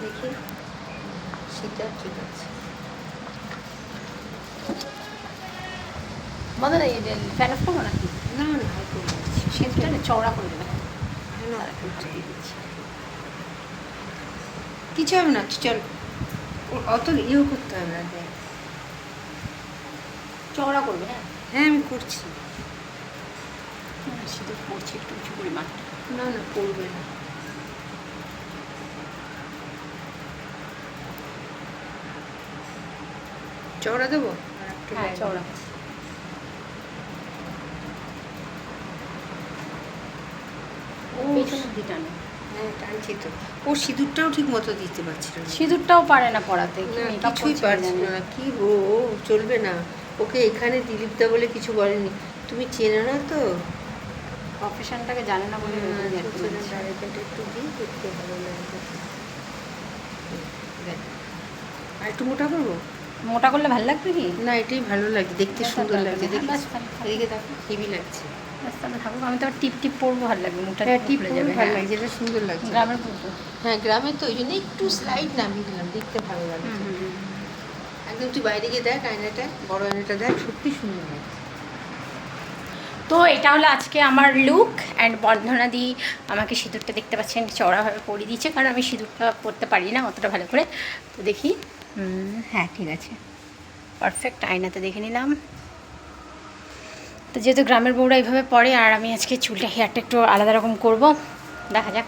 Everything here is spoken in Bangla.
দেখি। সেটা ঠিক আছে। বন্ধ নেই ফ্যান অফ করব নাকি? না না। সেটা চওড়া করে দেবে। কিছু হবে না চল অত ইয়েও করতে হবে না দেখ। চওড়া করবে হ্যাঁ? হ্যাঁ আমি করছি। শীতে পড়ছে একটু উঁচু করে মাঠটা না না করবে না। চওড়া দেবো? হ্যাঁ চওড়া। পেছনের হ্যাঁ টানছি তো। ও সিঁদুরটাও ঠিক মতো দিতে পারছিল না। সিঁদুরটাও পারে না পড়াতে কিছুই করছে না। কি গো ও চলবে না। ওকে এখানে দিলীপদা বলে কিছু বলেনি। তুমি চেনো না তো? প্রফেশনটাকে জানে না বলে একটু দিই দেখতে ভালো লাগবে দেখ। আর একটু মোটা করব? মোটা করলে ভালো লাগবে কি? না এটাই ভালো লাগে দেখতে সুন্দর লাগছে লাগবে। লাগবে। এদিকে দেখো হেভি লাগছে। থাকুক আমি তো টিপ টিপ পরবো ভালো লাগবে মুখটা হ্যাঁ টিপ যাবে ভালো হ্যাঁ। লাগছে এটা সুন্দর লাগছে। গ্রামের পুজো হ্যাঁ গ্রামে তো ওই জন্য একটু স্লাইড নামিয়ে দিলাম দেখতে ভালো লাগছে। একদম তুই বাইরে গিয়ে দেখ আয়নাটা বড় আয়নাটা দেখ সত্যি সুন্দর লাগছে। তো এটা হলো আজকে আমার লুক অ্যান্ড বন্ধনা দি আমাকে সিঁদুরটা দেখতে পাচ্ছেন চড়াভাবে পরিয়ে দিয়েছে কারণ আমি সিঁদুরটা পরতে পারি না অতটা ভালো করে। তো দেখি। হ্যাঁ ঠিক আছে। পারফেক্ট আয়নাতে দেখে নিলাম। তো যেহেতু গ্রামের বউরা এইভাবে পড়ে, আর আমি আজকে চুলটা হেয়ারটা একটু আলাদা রকম করব, দেখা যাক।